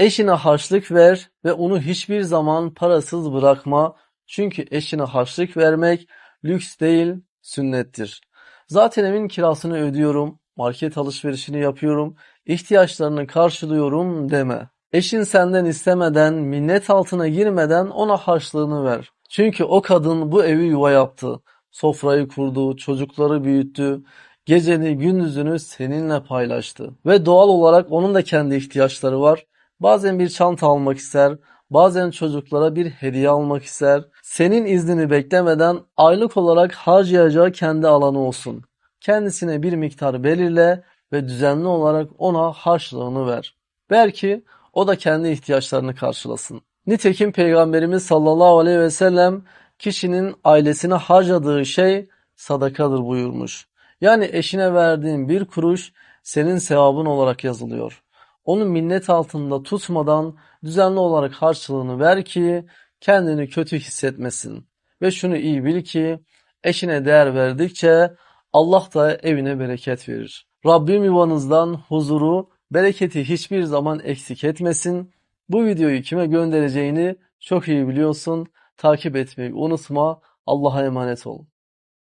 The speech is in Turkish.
Eşine harçlık ver ve onu hiçbir zaman parasız bırakma. Çünkü eşine harçlık vermek lüks değil, sünnettir. Zaten evin kirasını ödüyorum, market alışverişini yapıyorum, ihtiyaçlarını karşılıyorum deme. Eşin senden istemeden, minnet altına girmeden ona harçlığını ver. Çünkü o kadın bu evi yuva yaptı. Sofrayı kurdu, çocukları büyüttü, geceni gündüzünü seninle paylaştı. Ve doğal olarak onun da kendi ihtiyaçları var. Bazen bir çanta almak ister, bazen çocuklara bir hediye almak ister. Senin iznini beklemeden aylık olarak harcayacağı kendi alanı olsun. Kendisine bir miktar belirle ve düzenli olarak ona harçlığını ver. Belki o da kendi ihtiyaçlarını karşılasın. Nitekim Peygamberimiz sallallahu aleyhi ve sellem kişinin ailesine harcadığı şey sadakadır buyurmuş. Yani eşine verdiğin bir kuruş senin sevabın olarak yazılıyor. Onu minnet altında tutmadan düzenli olarak harçlığını ver ki kendini kötü hissetmesin. Ve şunu iyi bil ki eşine değer verdikçe Allah da evine bereket verir. Rabbim yuvanızdan huzuru, bereketi hiçbir zaman eksik etmesin. Bu videoyu kime göndereceğini çok iyi biliyorsun. Takip etmeyi unutma. Allah'a emanet ol.